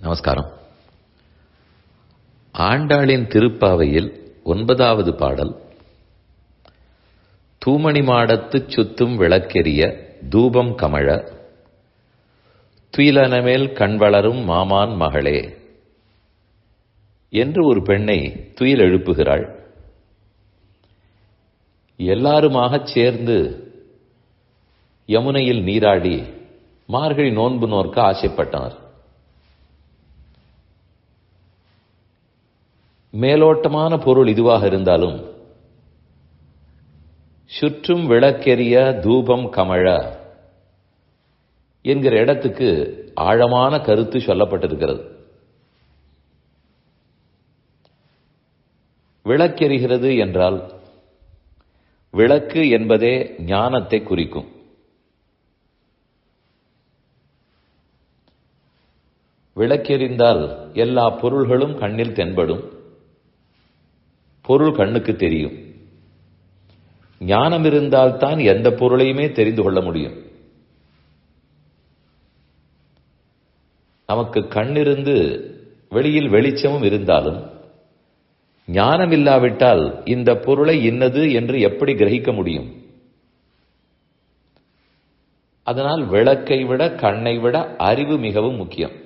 நமஸ்காரம். ஆண்டாளின் திருப்பாவையில் ஒன்பதாவது பாடல். தூமணி மாடத்துச் சுத்தும் விளக்கெரிய தூபம் கமழ துயிலனமேல் கண் வளரும் மாமான் மகளே என்று ஒரு பெண்ணை துயில் எழுப்புகிறாள். எல்லாருமாகச் சேர்ந்து யமுனையில் நீராடி மார்கழி நோன்பு நோர்க்க ஆசைப்பட்டனர். மேலோட்டமான பொருள் இதுவாக இருந்தாலும் சுற்றும் விளக்கெரிய தூபம் கமழ என்கிற இடத்துக்கு ஆழமான கருத்து சொல்லப்பட்டிருக்கிறது. விளக்கெரிகிறது என்றால் விளக்கு என்பதே ஞானத்தை குறிக்கும். விளக்கெறிந்தால் எல்லா பொருள்களும் கண்ணில் தென்படும். பொருள் கண்ணுக்கு தெரியும். ஞானம் இருந்தால்தான் எந்த பொருளையுமே தெரிந்து கொள்ள முடியும். நமக்கு கண்ணிருந்து வெளியில் வெளிச்சமும் இருந்தாலும் ஞானம் இல்லாவிட்டால் இந்த பொருளை இன்னது என்று எப்படி கிரகிக்க முடியும்? அதனால் விளக்கை விட கண்ணை விட அறிவு மிகவும் முக்கியம்.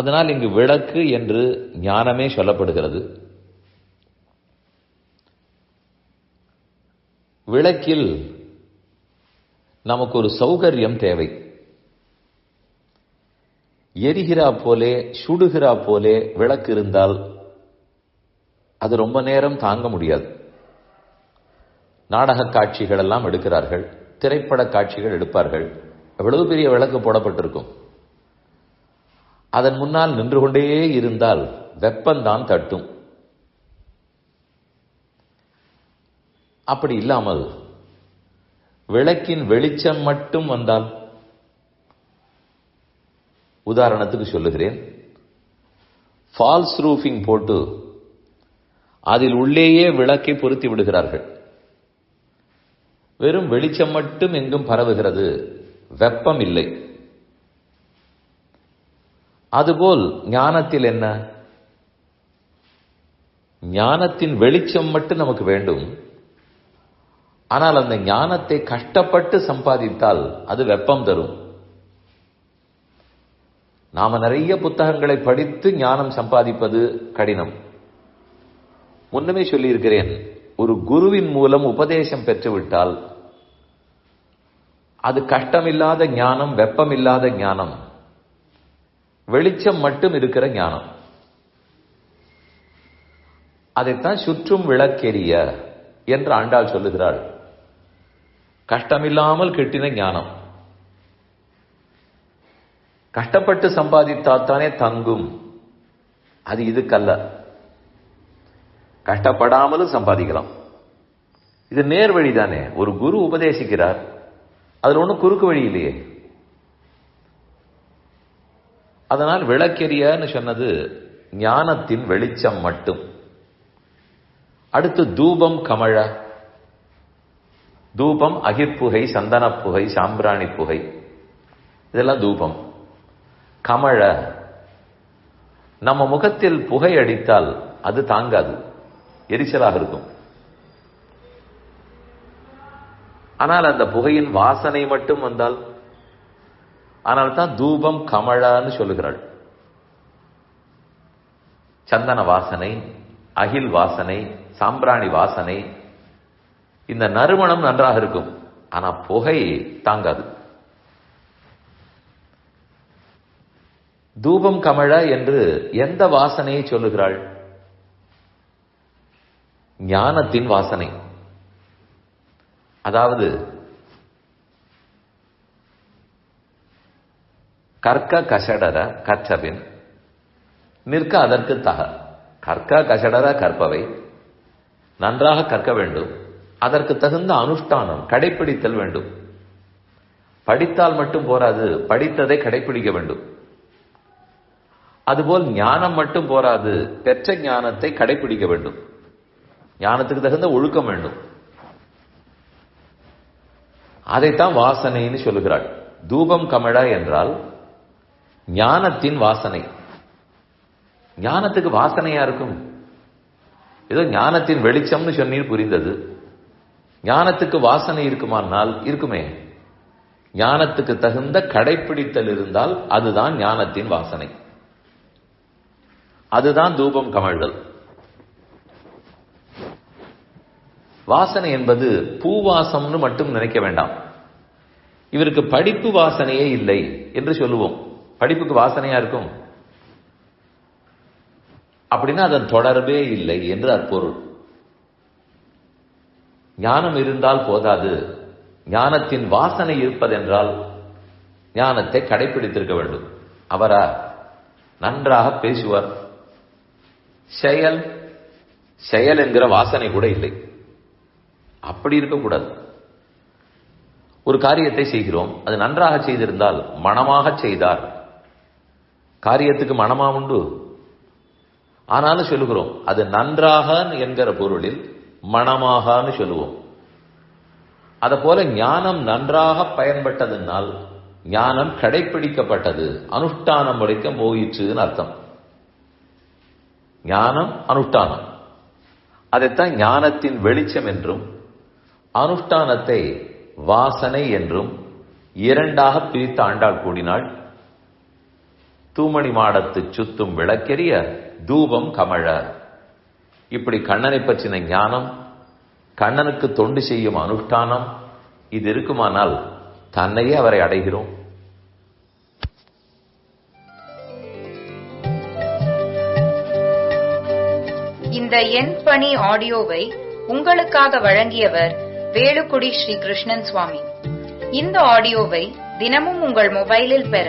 அதனால் இங்கு விளக்கு என்று ஞானமே சொல்லப்படுகிறது. விளக்கில் நமக்கு ஒரு சௌகரியம் தேவை. எரிகிறா போலே சுடுகிறா போலே விளக்கு இருந்தால் அது ரொம்ப நேரம் தாங்க முடியாது. நாடக காட்சிகள் எல்லாம் எடுக்கிறார்கள் திரைப்பட காட்சிகள் எடுப்பார்கள். எவ்வளவு பெரிய விளக்கு போடப்பட்டிருக்கும்? அதன் முன்னால் நின்று கொண்டே இருந்தால் வெப்பந்தான் தட்டும். அப்படி இல்லாமல் விளக்கின் வெளிச்சம் மட்டும் வந்தால் உதாரணத்துக்கு சொல்லுகிறேன் ஃபால்ஸ் ரூஃபிங் போட்டு அதில் உள்ளேயே விளக்கை பொருத்தி விடுகிறார்கள். வெறும் வெளிச்சம் மட்டும் எங்கும் பரவுகிறது வெப்பம் இல்லை. அதுபோல் ஞானத்தில் என்ன? ஞானத்தின் வெளிச்சம் மட்டும் நமக்கு வேண்டும். ஆனால் அந்த ஞானத்தை கஷ்டப்பட்டு சம்பாதித்தால் அது வெப்பம் தரும். நாம நிறைய புத்தகங்களை படித்து ஞானம் சம்பாதிப்பது கடினம். முன்னமே சொல்லியிருக்கிறேன் ஒரு குருவின் மூலம் உபதேசம் பெற்றுவிட்டால் அது கஷ்டமில்லாத ஞானம் வெப்பமில்லாத ஞானம். வெளிச்சம் மட்டும் இருக்கிற ஞானம். அதைத்தான் சுற்றும் விளக்கெரிய என்று ஆண்டாள் சொல்லுகிறாள். கஷ்டமில்லாமல் கெட்டின ஞானம். கஷ்டப்பட்டு சம்பாதித்தாத்தானே தங்கும். அது இதுக்கல்ல. கஷ்டப்படாமலும் சம்பாதிக்கலாம். இது நேர் வழி தானே ஒரு குரு உபதேசிக்கிறார். அதில் ஒன்றும் குறுக்கு வழி இல்லையே. அதனால் விளக்கெரியன்னு சொன்னது ஞானத்தின் வெளிச்சம் மட்டும். அடுத்து தூபம் கமழ. தூபம் அகிர்புகை சந்தனப்புகை சாம்பிராணி புகை இதெல்லாம் தூபம். கமழ. நம்ம முகத்தில் புகை அடித்தால் அது தாங்காது. எரிச்சலாக இருக்கும். ஆனால் அந்த புகையின் வாசனை மட்டும் வந்தால் ஆனால் தான் தூபம் கமழான்னு சொல்லுகிறாள். சந்தன வாசனை அகில் வாசனை சாம்பிராணி வாசனை இந்த நறுமணம் நன்றாக இருக்கும். ஆனா புகை தாங்காது. தூபம் கமழ என்று எந்த வாசனையை சொல்லுகிறாள்? ஞானத்தின் வாசனை. அதாவது கற்க கசடர கற்றபின் நிற்க அதற்கு தக. கற்க கஷடர கற்பவை. நன்றாக கற்க வேண்டும். அதற்கு தகுந்த அனுஷ்டானம் கடைபிடித்தல் வேண்டும். படித்தால் மட்டும் போராது படித்ததை கடைபிடிக்க வேண்டும். அதுபோல் ஞானம் மட்டும் போராது பெற்ற ஞானத்தை கடைபிடிக்க வேண்டும். ஞானத்துக்கு தகுந்த ஒழுக்கம் வேண்டும். அதைத்தான் வாசனைன்னு சொல்லுகிறாள். தூபம் கமழா என்றால் ஞானத்தின் வாசனை. ஞானத்துக்கு வாசனையா இருக்கும். ஏதோ ஞானத்தின் வெளிச்சம்னு சொன்னீர் புரிந்தது. ஞானத்துக்கு வாசனை இருக்குமானால் இருக்குமே. ஞானத்துக்கு தகுந்த கடைப்பிடித்தல் இருந்தால் அதுதான் ஞானத்தின் வாசனை. அதுதான் தூபம் கமழ்தல். வாசனை என்பது பூவாசம்னு மட்டும் நினைக்க வேண்டாம். இவருக்கு படிப்பு வாசனையே இல்லை என்று சொல்லுவோம். படிப்புக்கு வாசனையா இருக்கும். அப்படின்னா அதன் தொடர்பே இல்லை என்று அற்பொருள். ஞானம் இருந்தால் போதாது. ஞானத்தின் வாசனை இருப்பதென்றால் ஞானத்தை கடைபிடித்திருக்க வேண்டும். அவரா நன்றாக பேசுவார். செயல் செயல் என்கிற வாசனை கூட இல்லை. அப்படி இருக்கக்கூடாது. ஒரு காரியத்தை செய்கிறோம் அது நன்றாக செய்திருந்தால் மனமாக செய்தார் காரியத்துக்கு மனமா உண்டு ஆனாலும் சொல்லுகிறோம். அது நன்றாக என்கிற பொருளில் மனமாகனு சொல்லுவோம். அதை போல ஞானம் நன்றாக பயன்பட்டதுனால் ஞானம் கடைபிடிக்கப்பட்டது அனுஷ்டானம் முடிக்க போயிற்றுன்னு அர்த்தம். ஞானம் அனுஷ்டானம். அதைத்தான் ஞானத்தின் வெளிச்சம் என்றும் அனுஷ்டானத்தை வாசனை என்றும் இரண்டாக பிரித்து ஆண்டாள் கூடினாள் தூமணி மாடத்து சுத்தும் விளக்கெரிய தூபம் கமழ. இப்படி கண்ணனை பற்றின ஞானம் கண்ணனுக்கு தொண்டு செய்யும் அனுஷ்டானம் இது இருக்குமானால் தன்னையே அவரை அடைகிறோம். இந்த எண் பணி ஆடியோவை உங்களுக்காக வழங்கியவர் வேலுக்குடி ஸ்ரீ கிருஷ்ணன் சுவாமி. இந்த ஆடியோவை தினமும் உங்கள் மொபைலில் பெற